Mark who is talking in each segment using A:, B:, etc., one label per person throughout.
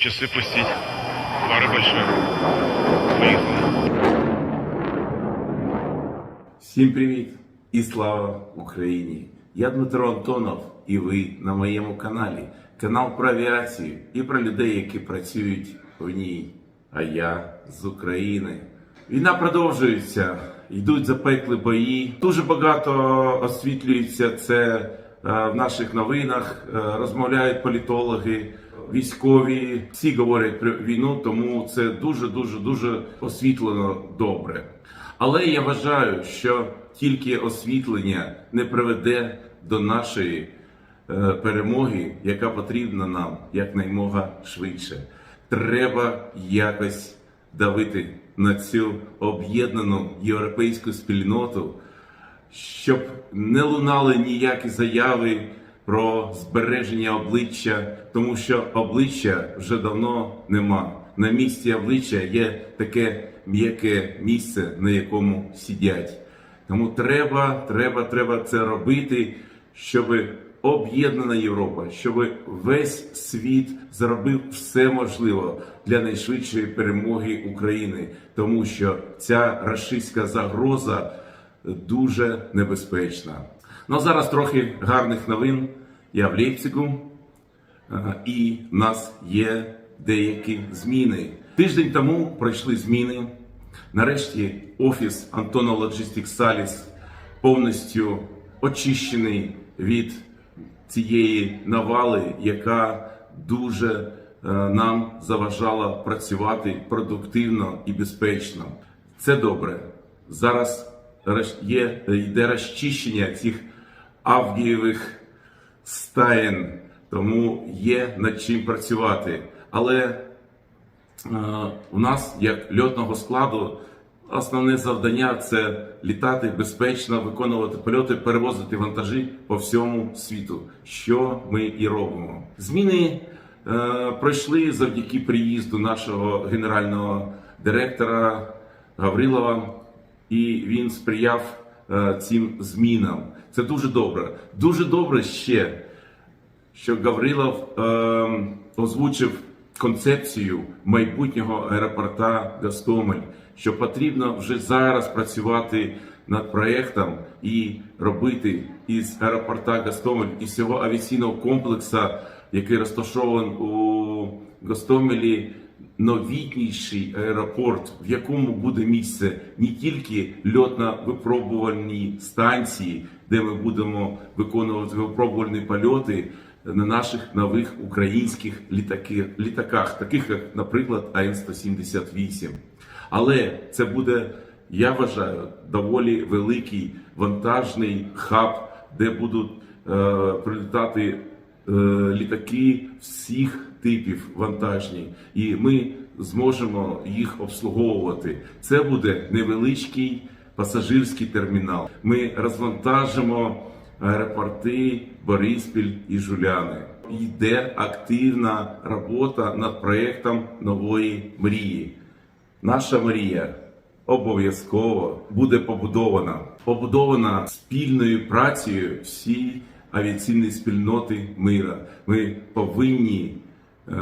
A: Часы пустить. Пары большие. Поехали.
B: Всім привіт і слава Україні! Я Дмитро Антонов, і ви на моєму каналі. Канал про авіацію і про людей, які працюють в ній. А я з України. Війна продовжується, йдуть запекли бої. Дуже багато освітлюється це е, в наших новинах. е, Розмовляють політологи, військові. Всі говорять про війну, тому це дуже дуже дуже освітлено добре. Але я вважаю, що тільки освітлення не приведе до нашої е, перемоги, яка потрібна нам якнаймога швидше. Треба якось давити на цю об'єднану європейську спільноту, щоб не лунали ніякі заяви про збереження обличчя, тому що обличчя вже давно нема. На місці обличчя є таке м'яке місце, на якому сидять. Тому треба, треба, треба це робити, щоб об'єднана Європа, щоб весь світ зробив все можливе для найшвидшої перемоги України, тому що ця рашистська загроза дуже небезпечна. Ну а зараз трохи гарних новин. Я в Лейпцигу, і в нас є деякі зміни. Тиждень тому пройшли зміни. Нарешті офіс Антона Logistics Salis повністю очищений від цієї навали, яка дуже е, нам заважала працювати продуктивно і безпечно. Це добре. Зараз є, йде розчищення цих авдієвих стаєн, тому є над чим працювати. Але е, у нас, як льотного складу, основне завдання це літати безпечно, виконувати польоти, перевозити вантажі по всьому світу, що ми і робимо. Зміни е, пройшли завдяки приїзду нашого генерального директора Гаврилова, і він сприяв е, цим змінам. Це дуже добре. Дуже добре ще, що Гаврилов е, озвучив концепцію майбутнього аеропорта Гастомель, що потрібно вже зараз працювати над проектом і робити із аеропорта Гастомель із цього авіаційного комплексу, який розташований у Гастомелі, новітніший аеропорт, в якому буде місце не тільки льотно-випробувальні станції, де ми будемо виконувати випробувальні польоти на наших нових українських літаки, літаках, таких як, наприклад, АН-178. Але це буде, я вважаю, доволі великий вантажний хаб, де будуть е, прилітати е, літаки всіх типів вантажні, і ми зможемо їх обслуговувати. Це буде невеличкий пасажирський термінал. Ми розвантажимо аеропорти Бориспіль і Жуляни. Йде активна робота над проєктом нової мрії. Наша мрія обов'язково буде побудована. Побудована спільною працею всієї авіаційної спільноти мира. Ми повинні е,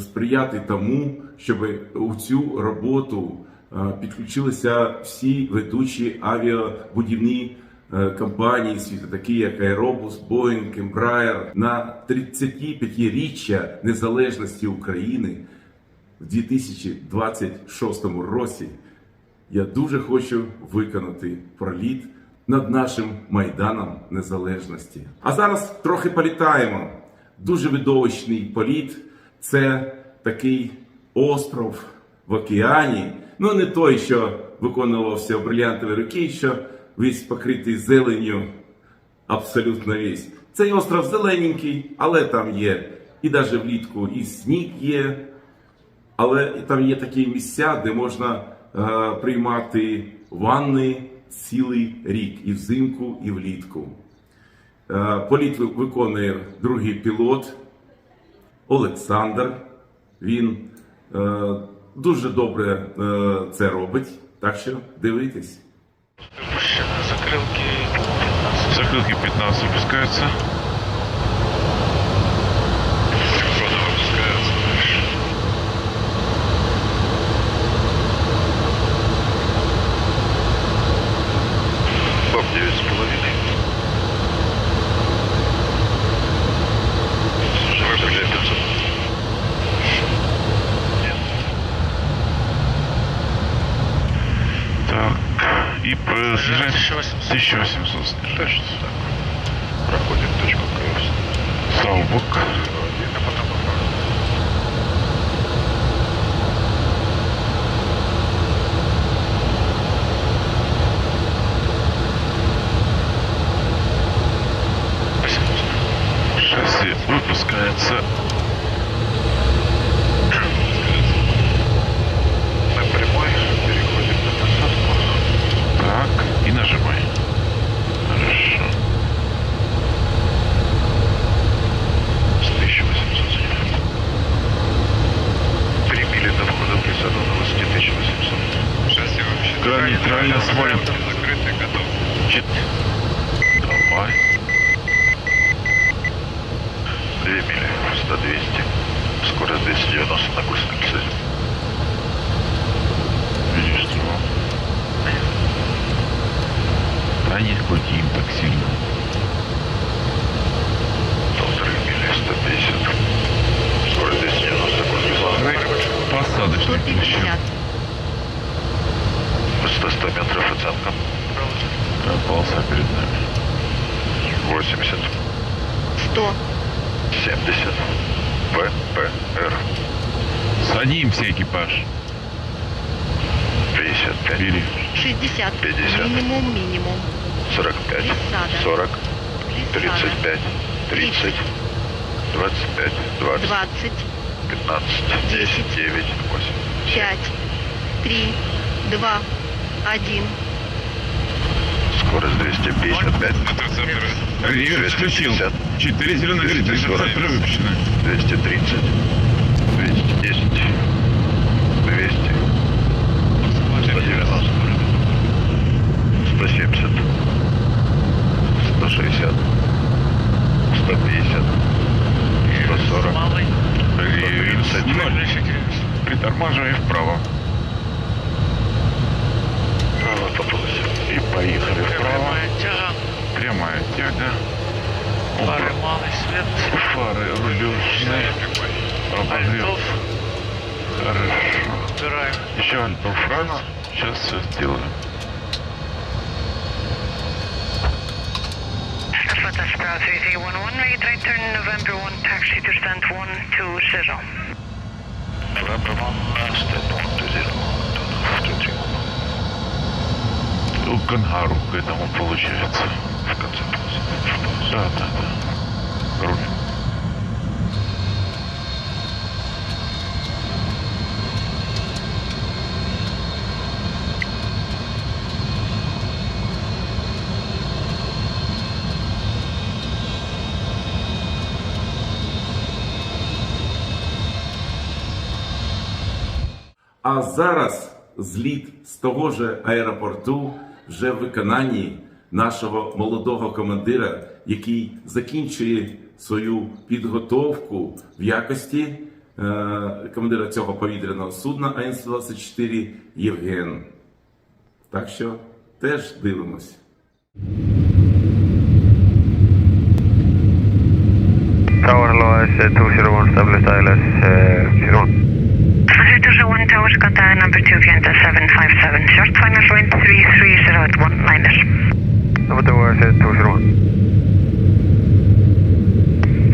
B: сприяти тому, щоб у цю роботу е, підключилися всі ведучі авіабудівні е, компанії світу, такі як Aerobus, Boeing, Embraer. На 35-річчя незалежності України в 2026 році я дуже хочу виконати проліт над нашим майданом незалежності. А зараз трохи політаємо. Дуже видовищний політ. Це такий остров в океані. Ну не той, що виконувався в брилянтовій руки, що весь покритий зеленню абсолютно весь. Цей остров зелененький, але там є і навіть влітку і сніг є, але там є такі місця, де можна е, приймати ванни цілий рік і взимку, і влітку. Е, політ виконує другий пілот Олександр. Він е, дуже добре е, це робить. Так що дивитесь
A: Закрылки 15. Закрылки 15 выпускаются. Правда, выпускаются. Снижаем
C: 1800.
A: 1800 снижаем.
C: Проходим точку КФ.
A: Саубок.
C: А потом.
A: Шасси выпускается.
C: Мили, 100-200. Скорость 290 на курс на цель.
A: Видишь, что? Да не крути им так сильно.
C: Полторы мили, 150. Скорость 290 курс весла.
A: посадочный включим.
C: 100 100 метров оценка.
A: Полоса перед нами.
C: 80.
D: 100,
C: 70. ВПР.
A: Садимся, экипаж.
C: 55.
A: Бери.
D: 60,
C: 50.
D: минимум, минимум.
C: 45.
D: Присада.
C: 40.
D: Присада.
C: 35. 30. 25. 20.
D: 20,
C: 15. 10. 9. 8.
D: 5, 3, 2, 1.
C: Скорость 255.
A: Реверс включил.
C: 250.
A: Четыре зеленых горит.
C: 240.
A: выпущены.
C: 230.
A: Прямая тяга. Опа.
E: фары малый свет,
A: Фары рулежные. Обогрев.
E: альтов,
A: Хорошо.
E: убираем.
A: Еще альтов рано. Сейчас все сделаем.
F: Alpha Sprout 3311, right, right turn November 1, taxi to stand 120.
C: November 1, stand 120.
A: У Кангару к этому получается. Да, да, да. Руль.
B: А зараз зліт з того ж аеропорту вже в виконанні нашого молодого командира, який закінчує свою підготовку в якості е, командира цього повітряного судна АНС-24 Євген. Так що теж дивимось.
G: Tower Lois uh, 201 stabilized ILS uh, 01.
F: 201 Tower, contact number 2, Fienta 757, short final wind 330 at
G: nummer två, exit 221.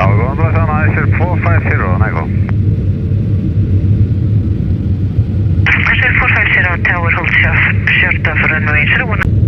G: Avgående Rosanna, exit 450, Nego.
F: Exit 450, Tower Holtshöf, short of runway 01.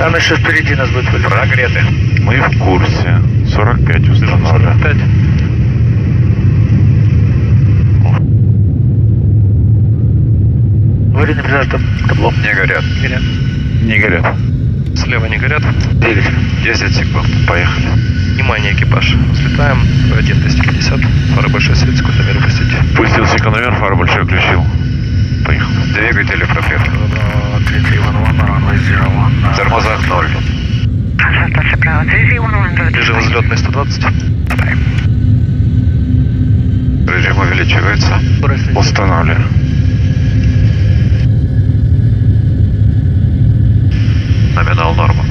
G: Там еще впереди нас будет
C: Прогреты.
A: Мы в курсе. 45 установлен.
E: 45.
G: Вроде не прижать там табло.
C: Не горят.
E: Горят.
A: Не горят.
E: Слева не горят.
G: Двигатель.
C: 10 секунд.
A: Поехали.
E: Внимание, экипаж. Взлетаем. 1250. Фары большой свет, секундомер пустите.
A: Пустил секунд наверх, фары большой включил. Поехали.
C: Двигатели прогреты.
E: Взлетный 120.
C: Режим увеличивается.
A: Устанавливаем.
C: Номинал норма.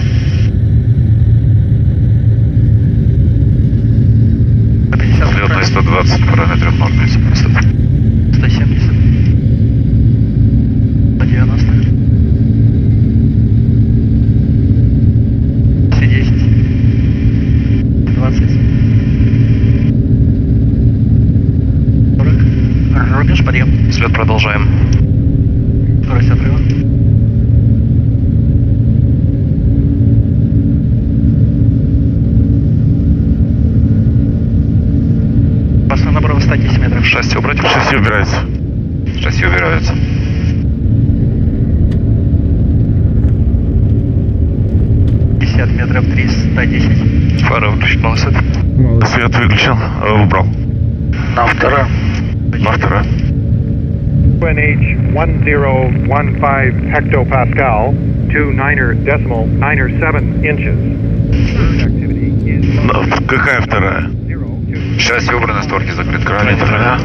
C: Взлетный 120, параметры нормы.
E: 170.
C: останавливается.
E: Пятьдесят метров триста десять. Фара выключена, свет. Молодец.
A: Свет выключен, э, убрал.
G: На вторая.
A: На вторая.
H: NH 1015 hectopascal to niner decimal niner seven inches.
A: Какая вторая?
C: Сейчас убрано, створки закрыт.
A: крайняя. вторая.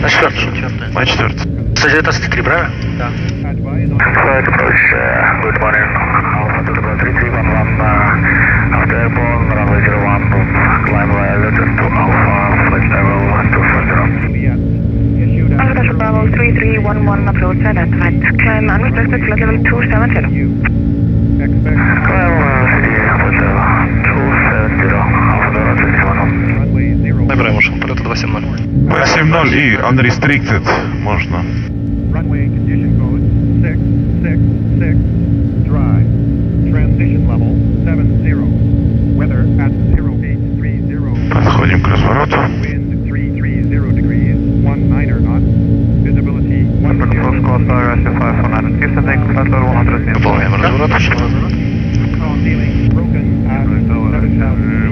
G: На четвертую.
A: На четвертую.
G: 193, правильно?
H: advise on
G: Flight approach, uh, good morning. Alpha to the 3311, uh, after airborne, runway 01, climb via letter to Alpha, flight level 240.
H: Juliet. Issued
F: Alpha
H: as
F: Delta Bravo 3311 approach identified. Climb unrestricted flight level 270.
H: you. Expect
G: Climb, uh, city, flight level 270, Alpha Delta 3311.
H: Zero.
E: Набираем машину полета 270.
A: 8.0 и unrestricted можно.
H: Runway condition code six six six. Dry. Transition level seven zero. Weather at zero eight three zero.
A: Подходим к развороту.
H: Wind three three zero degrees. One niner knot. Visibility one zero.
E: Выполняем разворот.
H: Ceiling broken at seven thousand. Temperature.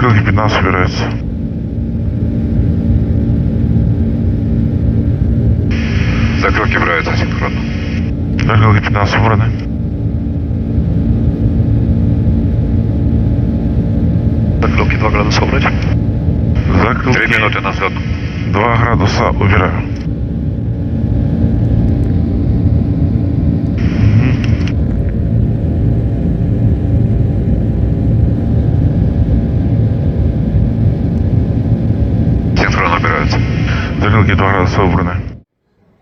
E: градусов образца.
A: Закрылки 15 убираются.
C: Закрылки убираются синхронно.
A: Закрылки 15 убраны.
E: Закрылки 2 градуса убрать.
A: Закрылки
C: Три минуты на взлет.
A: 2 градуса убираю.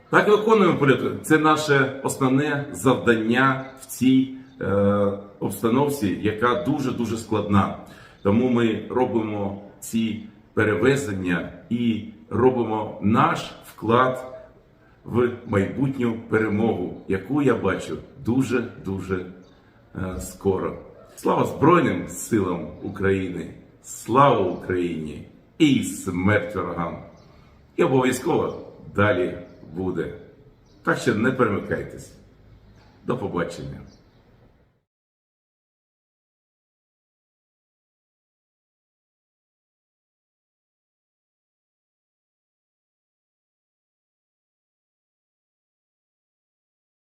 B: Так і виконуємо політику. Це наше основне завдання в цій е, обстановці, яка дуже дуже складна. Тому ми робимо ці перевезення і робимо наш вклад в майбутню перемогу, яку я бачу дуже дуже е, скоро. Слава Збройним силам України! Слава Україні! І смерть ворогам! І обов'язково далі буде. Так що не перемикайтесь. До побачення.